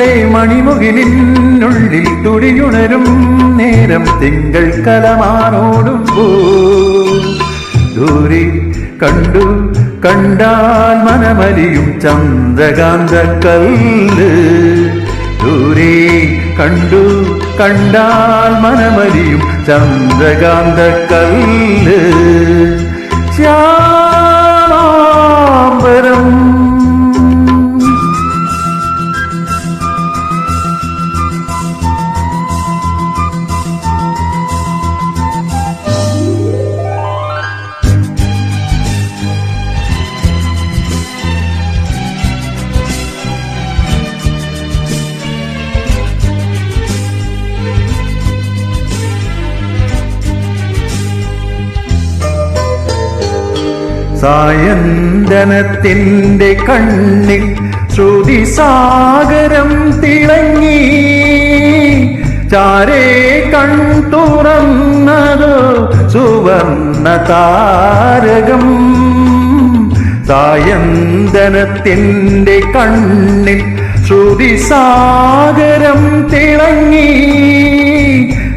നീളെ മണിമുകിലിനുള്ളിൽ തുടിയുണരും നേരം തിങ്കൾ കലമാനോടുമ്പോ ദൂരെ കണ്ടു കണ്ടാൽ മനമലിയും ചന്ദ്രകാന്ത കല്ല് ദൂരെ കണ്ടു കണ്ടാൽ മനമലിയും ചന്ദ്രകാന്ത കല്ല് ശ്യാമാംബരം സായന്തനത്തിന്റെ കണ്ണിൽ ശ്രുതി സാഗരം തിളങ്ങി. ചാരേ കൺ തുറന്നതോ സുവർണ താരകം സായന്തനത്തിന്റെ കണ്ണിൽ ശ്രുതി സാഗരം തിളങ്ങി.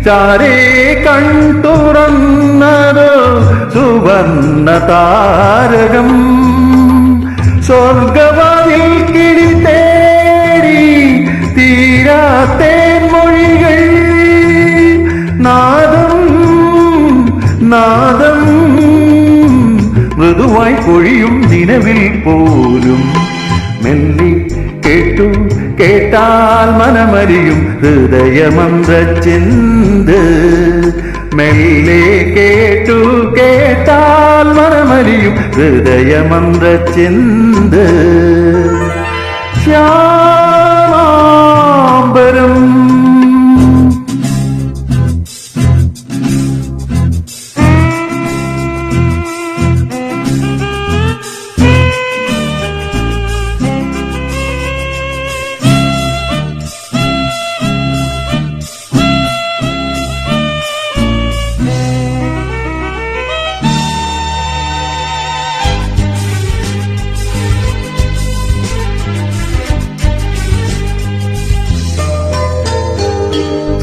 ചാരേ കൺ തുറന്നതോ സുവർണ താരകം. സ്വർഗവാതിൽ കിടി തേടി തീരാത്തേൻ മൊഴികൾ. നാദം നാദം മൃദുവായി പൊഴിയും നിലവിൽ പോലും. മെല്ലി കേട്ടു കേട്ടാൽ മനമരിയും ഹൃദയമന്ത്രിന്ത് മെല്ലെ കേട്ടു കേട്ടാൽ മനമരിയും ഹൃദയമന്ത്ര ചിന്ത്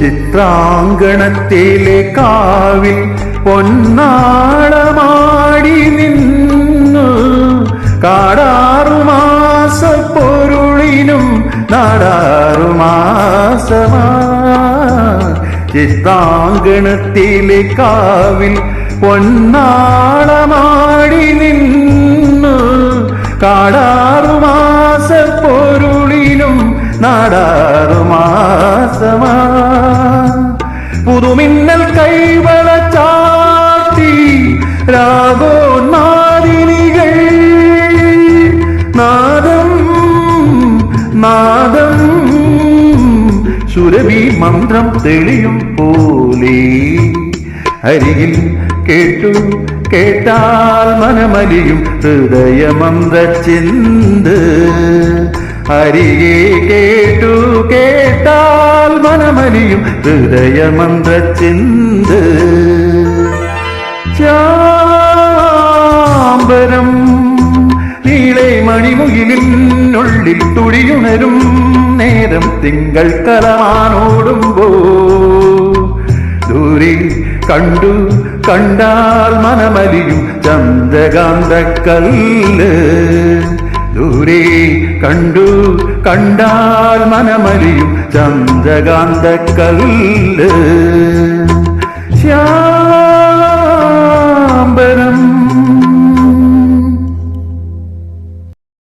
ചിത്രാങ്കണത്തിലെ കാവിൽ പൊന്നാളമാടി നിന്നു. കാടാറുമാസ പൊരുളിനും നാടാറുമാസമാ ചിത്രാങ്കണത്തിലെ കാവിൽ പൊന്നാളമാടി നിന്നു. കാടാറുമാസ പൊരുളിനും നാടാറുമാസമാ പുതുമിന്നൽ കൈവള ചാത്തി രാഗോന്മാദിനികൾ നാദം നാദം സുരഭി മന്ത്രം തെളിയും പോലെ. അരികിൽ കേട്ടു കേട്ടാൽ മനമലിയും ഹൃദയമന്ത്ര ചിന്ത്. അരികെ കേട്ടു മനമലിയും ഹൃദയമന്ത്ര ചിന്ത് ചാമ്പരം നീളെ മണിമുയിലിനുള്ളിൽ തുടിയുണരും നേരം തിങ്കൾ കലമാനോടുമ്പോ. ദൂരെ കണ്ടു കണ്ടാൽ മനമലിയും ചന്ദ്രകാന്ത കല്ല് ദൂരെ കണ്ടു കണ്ടാൽ മനമലിയും ചന്ദ്രകാന്ത കല്ല്